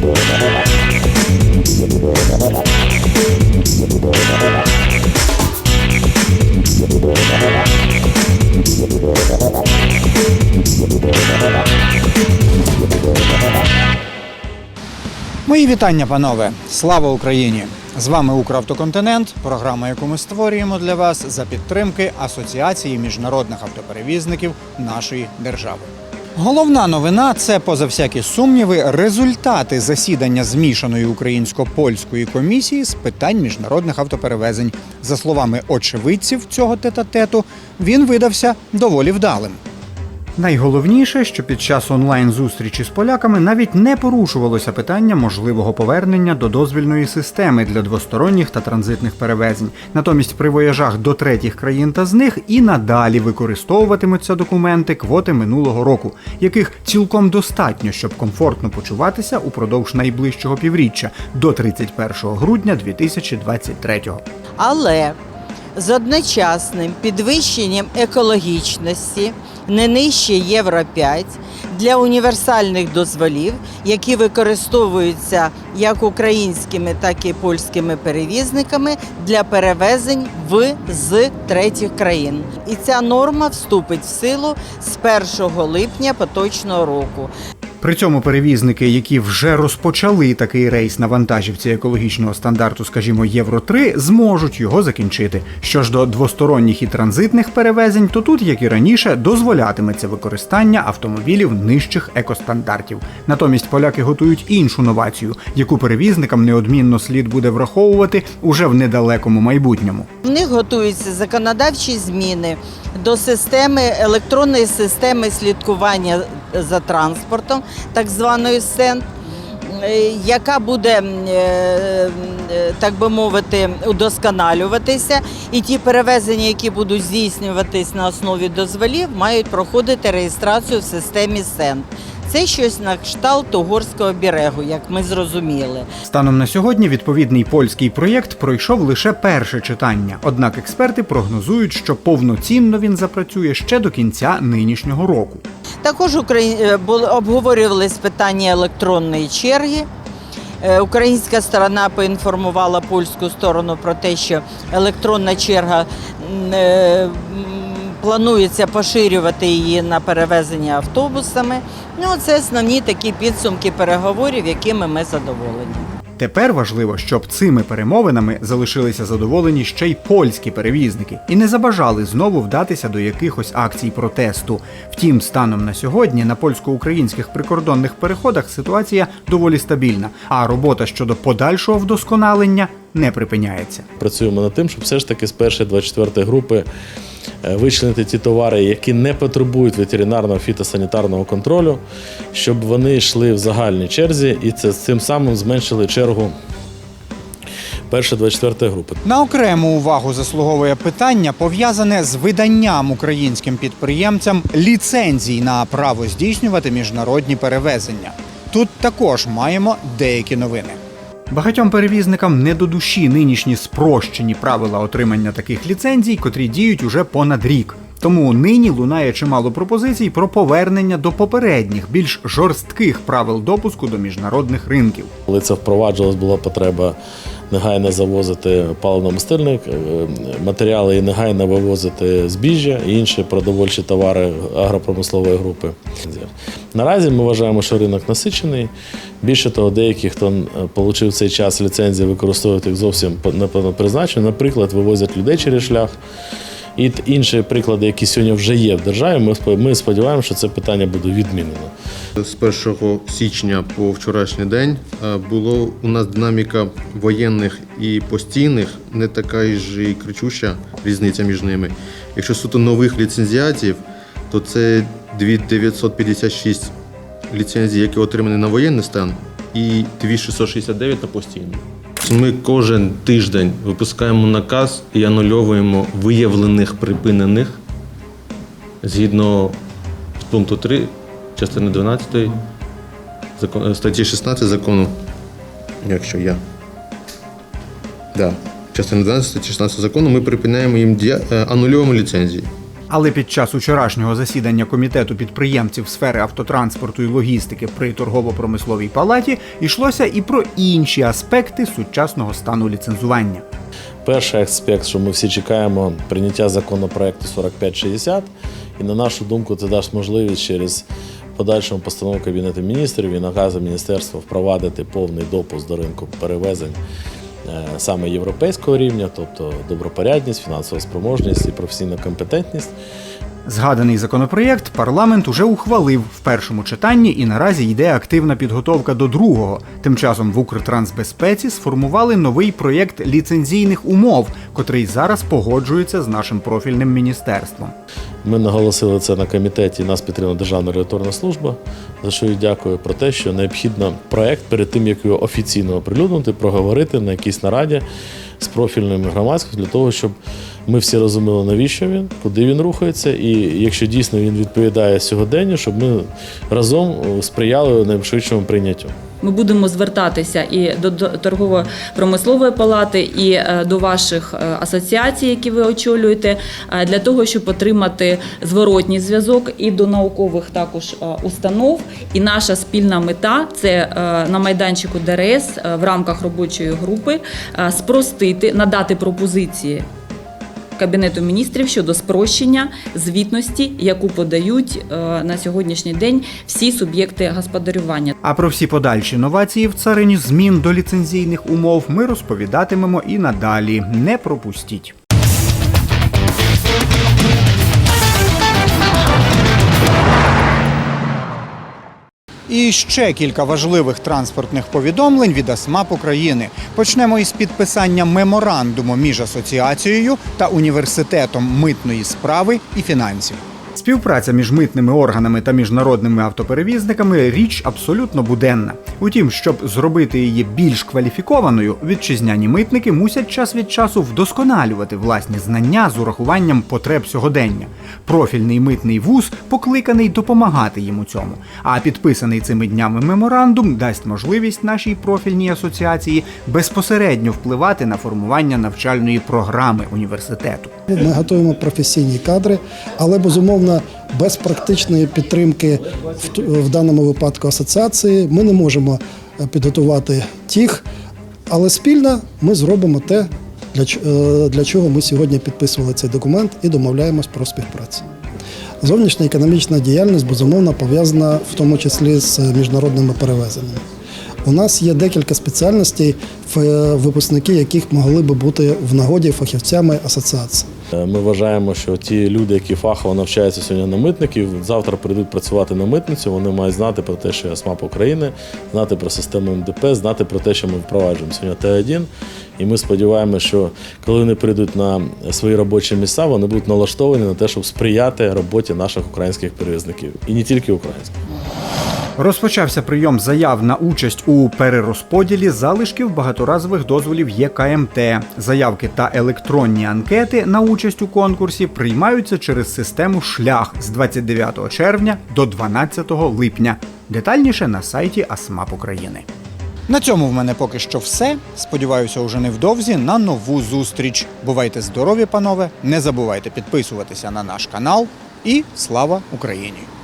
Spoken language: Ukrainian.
Мої вітання, панове! Слава Україні! З вами Укравтоконтинент, програма, яку ми створюємо для вас за підтримки Асоціації міжнародних автоперевізників нашої держави. Головна новина це, поза всякі сумніви, результати засідання змішаної українсько-польської комісії з питань міжнародних автоперевезень. За словами очевидців цього тета-тету, він видався доволі вдалим. Найголовніше, що під час онлайн-зустрічі з поляками навіть не порушувалося питання можливого повернення до дозвільної системи для двосторонніх та транзитних перевезень. Натомість при вояжах до третіх країн та з них і надалі використовуватимуться документи квоти минулого року, яких цілком достатньо, щоб комфортно почуватися упродовж найближчого півріччя до 31 грудня 2023 але з одночасним підвищенням екологічності не нижче Євро 5 для універсальних дозволів, які використовуються як українськими, так і польськими перевізниками для перевезень в з третіх країн. І ця норма вступить в силу з 1 липня поточного року. При цьому перевізники, які вже розпочали такий рейс на вантажівці екологічного стандарту, скажімо, Євро 3, зможуть його закінчити. Що ж до двосторонніх і транзитних перевезень, то тут, як і раніше, дозволятиметься використання автомобілів нижчих екостандартів. Натомість поляки готують іншу новацію, яку перевізникам неодмінно слід буде враховувати уже в недалекому майбутньому. В них готуються законодавчі зміни до системи електронної системи слідкування за транспортом, так званої СЕН, е, яка буде, е, е, так би мовити, удосконалюватися, і ті перевезення, які будуть здійснюватись на основі дозволів, мають проходити реєстрацію в системі СЕН. Це щось на кшталт угорського берегу, як ми зрозуміли. Станом на сьогодні відповідний польський проєкт пройшов лише перше читання. Однак експерти прогнозують, що повноцінно він запрацює ще до кінця нинішнього року. Також е, були обговорювались питання електронної черги. Е, Українська сторона поінформувала польську сторону про те, що електронна черга е, планується поширювати її на перевезення автобусами. Ну, це основні такі підсумки переговорів, якими ми задоволені. Тепер важливо, щоб цими перемовинами залишилися задоволені ще й польські перевізники і не забажали знову вдатися до якихось акцій протесту. Втім, станом на сьогодні на польсько-українських прикордонних переходах ситуація доволі стабільна, а робота щодо подальшого вдосконалення не припиняється. Працюємо над тим, щоб все ж таки з першої 24 групи вичленити ті товари, які не потребують ветеринарного фітосанітарного контролю, щоб вони йшли в загальній черзі і це цим самим зменшили чергу першої 24 групи. На окрему увагу заслуговує питання, пов'язане з виданням українським підприємцям ліцензій на право здійснювати міжнародні перевезення. Тут також маємо деякі новини. Багатьом перевізникам не до душі нинішні спрощені правила отримання таких ліцензій, котрі діють уже понад рік. Тому нині лунає чимало пропозицій про повернення до попередніх, більш жорстких правил допуску до міжнародних ринків. Коли це впроваджувалась, була потреба негайно завозити паливно-мастильні е, матеріали і негайно вивозити збіжжя і інші продовольчі товари агропромислової групи. Наразі ми вважаємо, що ринок насичений. Більше того, деякі, хто отримав цей час ліцензії, використовують їх зовсім не призначення. Наприклад, вивозять людей через шлях. І інші приклади, які сьогодні вже є в державі, ми сподіваємося, що це питання буде відмінено. З 1 січня по вчорашній день е, було у нас динаміка воєнних і постійних не така ж і кричуща різниця між ними. Якщо суто нових ліцензіатів, то це 2956 ліцензій, які отримані на воєнний стан, і 2669 на постійний. Ми кожен тиждень випускаємо наказ і анульовуємо виявлених припинених згідно пункту 3 частини 12 статті 16 закону, якщо я. Да. Частина 12 статті 16 закону ми припиняємо їм е, анульовуємо ліцензії. Але під час учорашнього засідання комітету підприємців сфери автотранспорту і логістики при торгово-промисловій палаті йшлося і про інші аспекти сучасного стану ліцензування. Перший аспект, що ми всі чекаємо прийняття законопроекту 4560, і на нашу думку, це дасть можливість через подальшому постанову Кабінету міністрів і наказу міністерства впровадити повний допуск до ринку перевезень саме європейського рівня, тобто добропорядність, фінансова спроможність і професійна компетентність. Згаданий законопроєкт парламент уже ухвалив в першому читанні і наразі йде активна підготовка до другого. Тим часом в Укртрансбезпеці сформували новий проєкт ліцензійних умов, котрий зараз погоджується з нашим профільним міністерством. Ми наголосили це на комітеті. Нас підтримала Державна регуляторна служба, за що їй дякую про те, що необхідно проект перед тим, як його офіційно оприлюднити, проговорити на якійсь нараді з профільними громадськістю для того, щоб ми всі розуміли, навіщо він, куди він рухається, і якщо дійсно він відповідає сьогоденню, щоб ми разом е, сприяли найшвидшому прийняттю. Ми будемо звертатися і до торгово-промислової палати, і е, до ваших е, асоціацій, які ви очолюєте, е, для того, щоб отримати зворотній зв'язок і до наукових також установ. І наша спільна мета це на майданчику ДРС в рамках робочої групи спростити, надати пропозиції. Кабінету міністрів щодо спрощення звітності, яку подають е, на сьогоднішній день всі суб'єкти господарювання. А про всі подальші новації в царині змін до ліцензійних умов ми розповідатимемо і надалі. Не пропустіть. І ще кілька важливих транспортних повідомлень від АСМАП України. Почнемо із підписання меморандуму між асоціацією та університетом митної справи і фінансів. Співпраця між митними органами та міжнародними автоперевізниками річ абсолютно буденна. Утім, щоб зробити її більш кваліфікованою, вітчизняні митники мусять час від часу вдосконалювати власні знання з урахуванням потреб сьогодення. Профільний митний вуз покликаний допомагати їм у цьому. А підписаний цими днями меморандум дасть можливість нашій профільній асоціації безпосередньо впливати на формування навчальної програми університету. Ми готуємо професійні кадри, але безумовно без практичної підтримки в, даному випадку асоціації ми не можемо е, підготувати тих, але спільно ми зробимо те, е, для чого ми сьогодні підписували цей документ і домовляємось про співпрацю. Зовнішня економічна діяльність безумовно пов'язана в тому числі з міжнародними перевезеннями. У нас є декілька спеціальностей, в- випускники яких могли би бути в нагоді фахівцями асоціації. Е, Ми вважаємо, що ті люди, які фахово навчаються сьогодні на митників, завтра прийдуть працювати на митницю. Вони мають знати про те, що є СМАП України, знати про систему МДП, знати про те, що ми впроваджуємо сьогодні Т1. І ми сподіваємося, що коли вони прийдуть на свої робочі місця, вони будуть налаштовані на те, щоб сприяти роботі наших українських перевізників. І не тільки українських. Розпочався прийом заяв на участь у перерозподілі залишків багаторазових дозволів ЄКМТ. Заявки та електронні анкети на участь у конкурсі приймаються через систему Шлях з 29 червня до 12 липня. Детальніше на сайті АСМАП України. На цьому в мене поки що все. Сподіваюся, уже невдовзі на нову зустріч. Бувайте здорові, панове! Не забувайте підписуватися на наш канал і слава Україні!